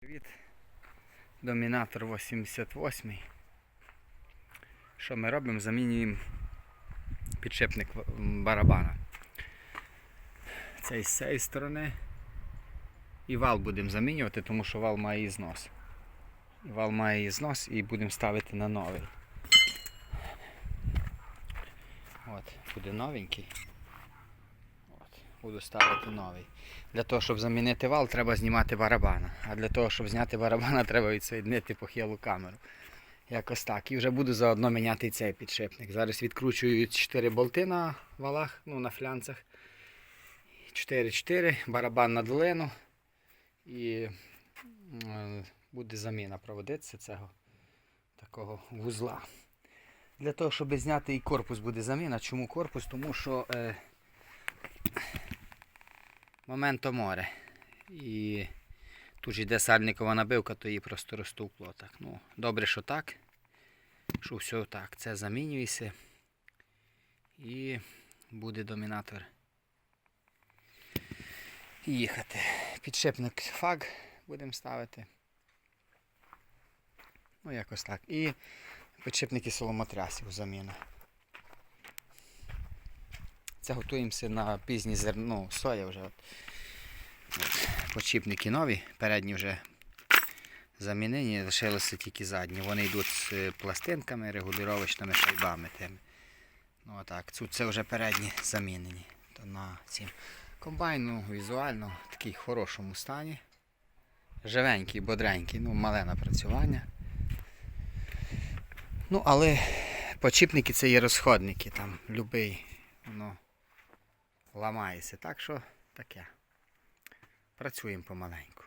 Привіт. Домінатор 88. Що ми робимо? Замінюємо підшипник барабана. Цей з цієї сторони. І вал будемо замінювати, тому що вал має знос. Вал має знос і будемо ставити на новий. От, буде новенький. Буду ставити новий. Для того, щоб замінити вал, треба знімати барабана. А для того, щоб зняти барабана, треба відсоєднити похилу камеру. Якось так. І вже буду заодно міняти цей підшипник. Зараз відкручую 4 болти на валах, ну на флянцах. 4-4, барабан на долину. І буде заміна проводитися цього такого вузла. Для того, щоб зняти і корпус буде заміна. Чому корпус? Тому що е, моменто море. І тут ж йде сальникова набивка, то її просто розтовкло так. Ну, добре, що так. Що все так. Це замінюється. І буде домінатор їхати. Підшипник фаг будемо ставити. Ну, якось так. І підшипники соломотрясів заміна. Це готуємося на пізнє зерно, соя вже. От. Нові, передні вже замінені, лишилися тільки задні. Вони йдуть з е, пластинками, регулювачними шайбами тими. Ну отак, Цю- це вже передні замінені. То на цім. Комбайн ну, візуально в такий хорошому стані. Живенький, бодренький, ну, мале напрацювання. Ну, але подшипники це є розходники, там любий, воно ламається. Так що таке. Працюємо помаленьку.